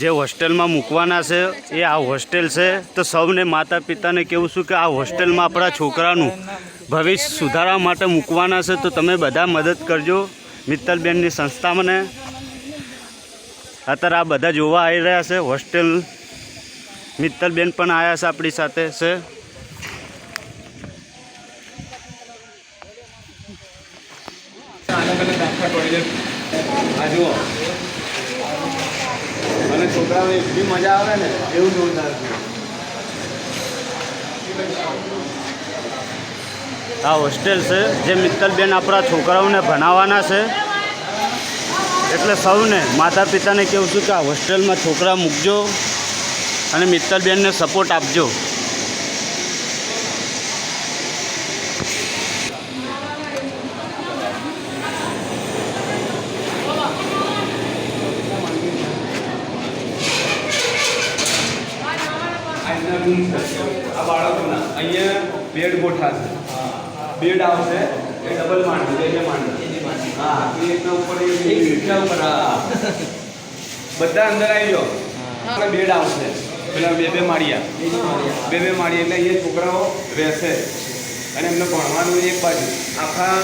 જે હોસ્ટેલમાં મૂકવાના છે, એ આ હોસ્ટેલ છે. તો સૌને માતા પિતાને કહેવું છું કે આ હોસ્ટેલમાં આપણા છોકરાનું ભવિષ્ય સુધારવા માટે મૂકવાના છે, તો તમે બધા મદદ કરજો મિત્તલબેનની સંસ્થા મને અત્યારે આ બધા જોવા આવી રહ્યા છે, હોસ્ટેલ મિત્તલબેન પણ આવ્યા છે આપણી સાથે છે અલગ અલગ આખા ટોયલેટ આ જુઓ અને છોકરાઓને એટલી મજા આવે ને એવું જોરદાર છે આ હોસ્ટેલ છે, જે મિત્તલબેન આપણા છોકરાઓને ભણાવવાના છે. એટલે સૌને માતા પિતાને કેવું છું કે આ હોસ્ટેલમાં છોકરા મૂકજો અને મિત્તલબેનને સપોર્ટ આપજો આ એમના રૂમ છે આ બાળકોના અહીંયા બેડ ગોઠાશે. બેડ આવશે એ ડબલ માંડ બે બે માંડ હા એ એકના ઉપર એક એકના ઉપર બધા અંદર આવી જાઓ. આપણે બેડ આવશે. પેલા બે બે માળિયા. બે બે માળિયા. એટલે એ છોકરાઓ રહેશે. અને એમને ભણવાનું એક બાજુ. આખા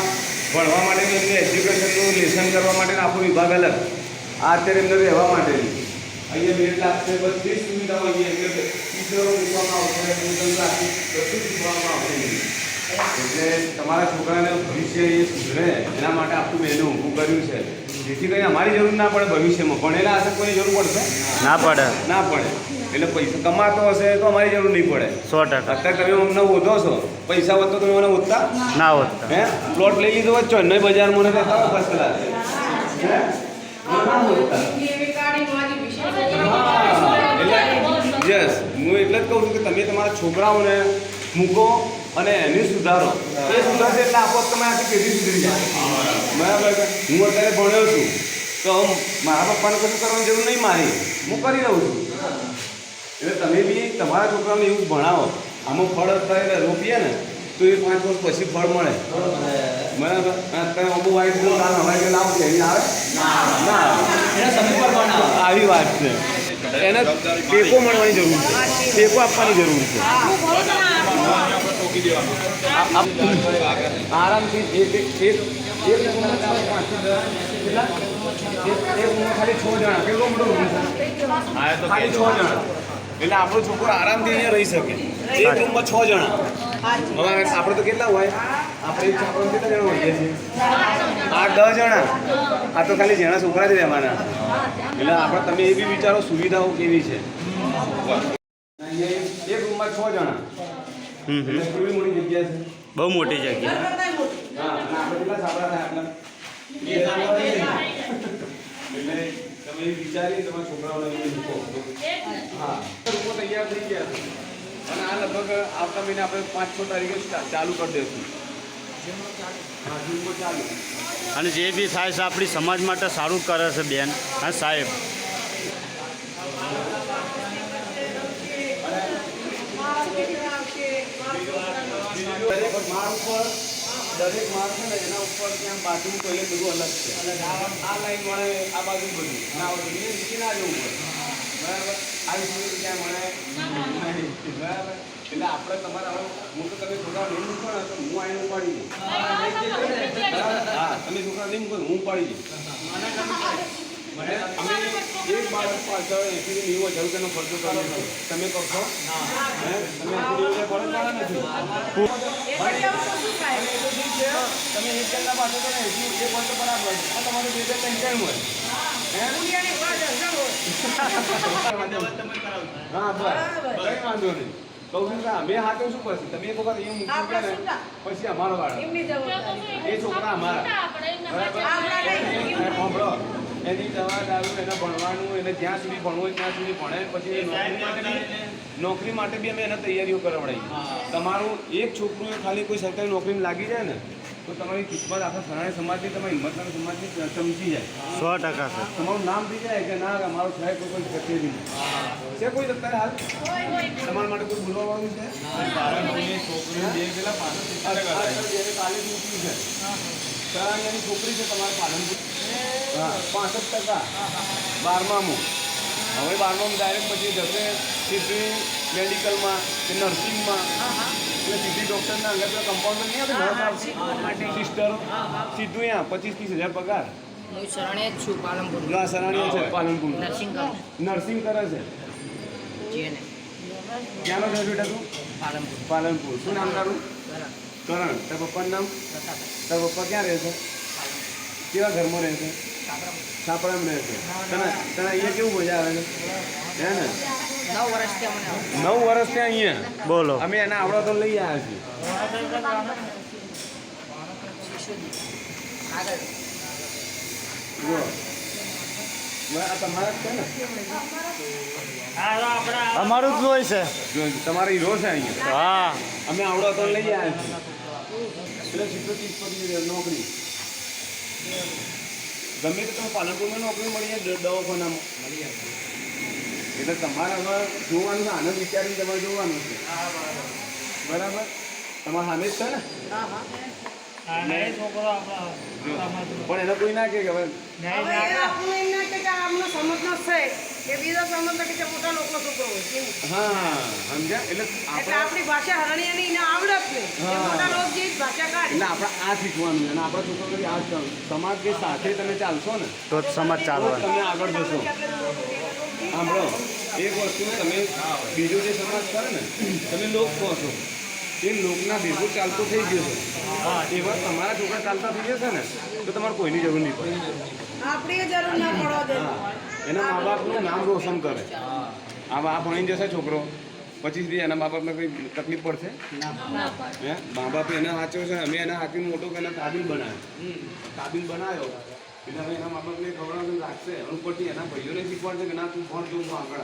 ભણવા માટેનું એમને એજ્યુકેશનનું લેસન કરવા માટેનો આખો વિભાગ અલગ. આ અત્યારે એમને રહેવા માટેની. અહીંયા બેડ લાગશે બધી જ સુવિધાઓ અહીંયા એમને ટીચરો મૂકવામાં આવશે ટ્યુશન ક્લાસીસ બધું મૂકવામાં આવશે. એટલે તમારા છોકરાને ભવિષ્ય એ સુધરે એના માટે આખું બહેનું ઊભું કર્યું છે. જેથી કરીને અમારી જરૂર ના પડે ભવિષ્યમાં. ભણેલા હશે કોઈ જરૂર પડશે? ના પડે. ના પડે. એટલે પૈસા કમાતો હશે તો અમારી જરૂર નહીં પડે. સો ટકા. અત્યારે તમે અમને ઓધો છો. પૈસા વધતો તમે મને ઓધતા? ના હોતા હે? પ્લોટ લઈ લીધો વચ્ચો નહીં બજારમાં મને કહેતા ક્લાસ હે? ના ઓધતા. યસ હું એટલે જ કહું છું કે તમે તમારા છોકરાઓને મૂકો અને એને સુધારો. એ સુધારશે એટલે આપો તમે આથી કેવી સુધરી જાય. બરાબર હું અત્યારે ભણ્યો છું. તો મારા પપ્પાને કશું કરવાની જરૂર નહીં મારી. હું કરી રહું છું. એટલે તમે બી તમારા છોકરાઓને એવું ભણાવો. આમાં ફળ અત્યારે રોપીએ ને તો એ પાંચ વર્ષ પછી ફળ મળે. બરાબર? અત્યારે અમુક વાઈટ હવાઈ આવશે એની આવે ના આવી વાત છે. એને ટેકો મળવાની જરૂર છે. ટેકો આપવાની જરૂર છે. આરામથી એક એક એક ખાલી છ જણા. કેટલો મોટો રૂમ છે? ખાલી છ જણા. એટલે આપણો છોકરો આરામથી અહીંયા રહી શકે. એક રૂમમાં છ જણા. હવે આપણે તો કેટલા હોય? આપણે કેટલા જણા હોઈએ છીએ? આઠ દસ જણા? આ તો ખાલી જેના છોકરા જ રહેવાના. એટલે આપણે તમે એ બી વિચારો સુવિધાઓ કેવી છે? એક રૂમમાં છ જણા. હમ હમ. કેવી મોટી જગ્યા છે? બહુ મોટી જગ્યા. હા આપણે કેટલા સાંભળા થાય. એટલે તમે વિચારી તમારા છોકરાઓને મૂકો. હા. રૂમો તૈયાર થઈ ગયા છે. અને આ લગભગ આવતા મહિને આપણે પાંચ છ તારીખે ચાલુ કરી દઈશું અને જે બી થાય છે, આપણી સમાજ માટે સારું કરે છે, બેન. હા, સાહેબ. દરેક માળ છે ને, એના ઉપર ત્યાં બાજુ ટોયલેટ બધું અલગ છે. આ લાઈન મળે આ બાજુ બધું, ના નીચે ના જવું પડે. બરાબર? આવી સુવિધા ત્યાં. બરાબર? એટલે આપણે તમારા હું તમે છોકરા નહીં મૂકો ને તો હું આવીને ઉપાડી દઉં? હા, તમે છોકરા નહીં મૂકો હું ઉપાડી દઉં અમે એક બાળક પાછળ એસી રૂપિયાનો ખર્ચો કરીએ તમે હે? તમે તમે એક જણના પાસે તો ને એક વર્ષ બરાબર પણ તમારે બે ત્રણ ત્રણ હોય હા બસ કઈ વાંધો નહીં છું અમે હાથે શું કરશું તમે એક વખત એ મૂકી ને પછી અમારો વાળો એ છોકરા અમારા બરાબર એની દવા દારૂ એને ભણવાનું એને જ્યાં સુધી ભણવું હોય ત્યાં સુધી ભણે. પછી એ નોકરી માટે બી નોકરી માટે બી અમે એને તૈયારીઓ કરાવડાવી તમારું એક છોકરું એ ખાલી કોઈ સરકારી નોકરીમાં લાગી જાય ને તો તમારી કિસ્મત આખા સરાણી સમાજની તમારી હિંમતના સમાજની સમજી જાય. સો ટકા સર. તમારું નામ થઈ જાય કે ના અમારો સાહેબ કોઈ કોઈ કચેરી છે કોઈ અત્યારે હાલ? તમારા માટે કોઈ બોલવાવાળું છે? છોકરી બે પેલા પાછળ કાલે જ મૂક્યું છે સરાણીયાની છોકરી છે તમારે પાલનપુર. હા. પાસઠ ટકા. બારમામાં. હવે બારમામાં ડાયરેક્ટ પછી જશે સીધી મેડિકલમાં કે નર્સિંગમાં. એટલે સીધી ડૉક્ટરના આગળ પેલા કમ્પાઉન્ડર નહીં આવે સિસ્ટર સીધું અહીંયા પચીસ ત્રીસ હજાર પગાર. હું શરણે જ છું પાલનપુર. ના સરાણીયા છે. પાલનપુર. નર્સિંગ કરું. નર્સિંગ કરે છે. જીએનએ ક્યાંનો છે બેટા તું પાલનપુર. પાલનપુર. શું નામ તારું? કરણ તારા પપ્પાનું નામ? તાર પપ્પા ક્યાં રહે છે? કેવા ઘરમાં રહે છે? છાપડામાં રહે છે. તને તને અહીંયા કેવું મજા આવે છે? હે ને? નવ વર્ષ ત્યાં અહીંયા? બોલો. અમે એના આવડા તો લઈ આવ્યા છીએ. અમારું જ હોય છે. જો તમારા હીરો છે અહીંયા. હા. અમે આવડા તો લઈ આવ્યા છીએ. એટલે ત્રીસ નોકરી. ગમે તે તમે પાલનપુરમાં નોકરી મળી દવાખાનામાં મળી જાય એટલે તમારે હવે જોવાનું છે આનંદ વિચારીને તમારે જોવાનું છે. બરાબર? તમારા સામે જ છે ને. પણ એને કોઈ ના કે હવે સમજ ન એમ ના કે કે આમનો છે. કે બીજો સમજનો કે જે મોટા લોકો છોકરો હોય હા સમજ્યા? એટલે એટલે આપણે આપણી ભાષા હરણીયાની એને આવડત જ નહીં મોટા લોકો જે ભાષા કાઢે. એટલે આપણે આ શીખવાનું છે. અને આપણા છોકરો આ જ સમાજ કે સાથે તમે ચાલશો ને તો જ સમાજ તો ચાલવાનો. તમે આગળ જશો. સાંભળો એક વસ્તુ તમે બીજો જે સમાજ કરે ને તમે લોક કહો છો. એ લોકના ભેગો ચાલતો થઈ ગયો છે. એવા તમારા છોકરા ચાલતા થઈ જશે ને તો તમારે કોઈની જરૂર નહીં પડે. આપણી જરૂર ના પડવા દે. હા. એના મા બાપનું નામ રોશન કરે. આ આ ભણી જશે છોકરો. પછી સુધી એના મા બાપને કંઈ તકલીફ પડશે? હે? મા બાપ એને સાચો છે અમે એના હાથીને મોટો કરીને કાબિલ બનાવ્યો. કાબિલ બનાવ્યો. એટલે હવે એના મા બાપને ખવડાવવાનું લાગશે. ઉપરથી એના ભાઈઓને શીખવાડશે કે ના તું ભણ જો હું આગળ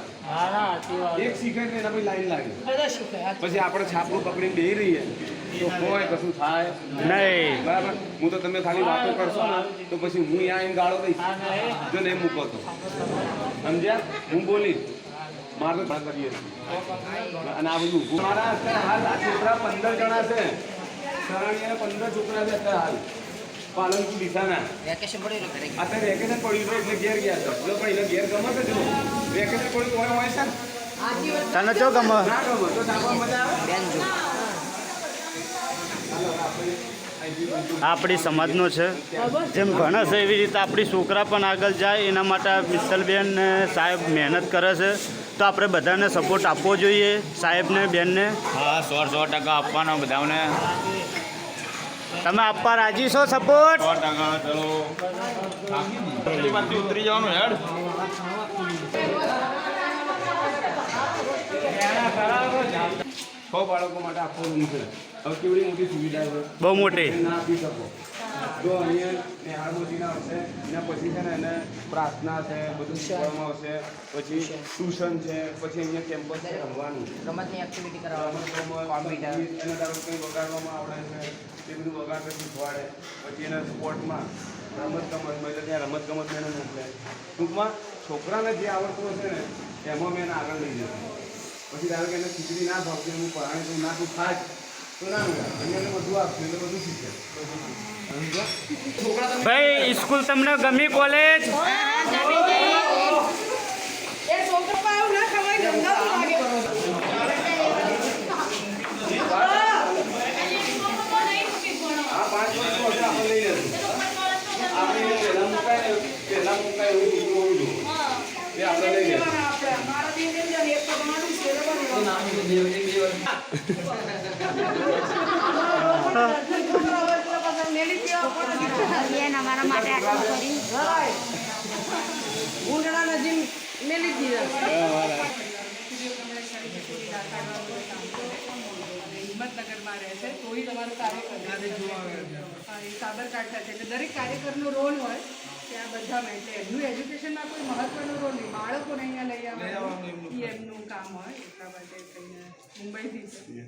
એક શીખે તો એના પછી લાઈન લાગે. પછી આપણે છાપરું પકડીને બે રહીએ. તો કોઈ કશું થાય નહીં. બરાબર હું તો તમે ખાલી વાતો કરશો ને તો પછી હું અહીંયા આવીને ગાળો દઈશ. જો નહીં મૂકો તો. સમજ્યા? હું બોલીશ. મારે તો કરીએ અને આ બધું મારા અત્યારે હાલ આ છોકરા પંદર જણા છે. સરાણીયા પંદર છોકરા છે અત્યારે હાલ. પાલનપુર દિશાના વેકેશન પડ્યું અત્યારે વેકેશન પડ્યું છે એટલે ઘેર ગયા છે. જો પણ એટલે ઘેર ગમે છે જો વેકેશન પડ્યું તો હોય હોય છે તને ચો ગમે? ના ગમે તો સાંભળવા મજા આવે? બેન જો. આપણી સમાજનો છે. જેમ ભણે છે એવી રીતે આપણી છોકરા પણ આગળ જાય એના માટે આ ને સાહેબ મહેનત કરે છે. તો આપણે બધાને સપોર્ટ આપવો જોઈએ સાહેબને બેનને હા સો સો ટકા આપવાનો બધાને. તમે આપવા રાજી છો સપોર્ટ સો ટકા ચલો. ઉતરી જવાનું હેડ. છ બાળકો માટે આખો રૂમ છે. હવે કેવડી મોટી સુવિધા છે? બહુ મોટી. ના આપી શકો. જો અહીંયા નિહાળમોદીના આવશે એના પછી છે ને એને પ્રાર્થના છે બધું શીખવામાં આવશે પછી ટ્યુશન છે પછી અહીંયા કેમ્પસ છે રમવાનું. રમતની એક્ટિવિટી કરાવવા કોમ્પ્યુટર એને ધારો કંઈ વગાડવામાં આવડે છે તે બધું વગાડતા શીખવાડે પછી એને સ્પોર્ટમાં રમત ગમતમાં એટલે ત્યાં રમત ગમત એને મોકલે. ટૂંકમાં છોકરાને જે આવડતું હશે ને એમાં મેં એને આગળ લઈ જશે. પછી ધારો કે એને ખીચડી ના ભાવતી હું પરાણે તું ના તું ખાજ તો ના મળે એને બધું આપશે એટલે બધું શીખે સમજ્યા? છોકરા તમે ભાઈ સ્કૂલ તમને ગમી કોલેજ એ બેન અમારા માટે આટલું કરી. ઊંડણા નજીક મેલી દીધા. હિંમતનગરમાં રહે છે. તોય તમારો કાર્યકર હા, એ સાબરકાંઠા છે. એટલે દરેક કાર્યકરનો રોલ હોય ત્યાં બધામાં. એટલે એમનું એજ્યુકેશનમાં કોઈ મહત્વનો રોલ નહીં. બાળકોને અહીંયા લઈ આવવાનું એ એમનું કામ હોય એટલા માટે મુંબઈ મુંબઈથી છે.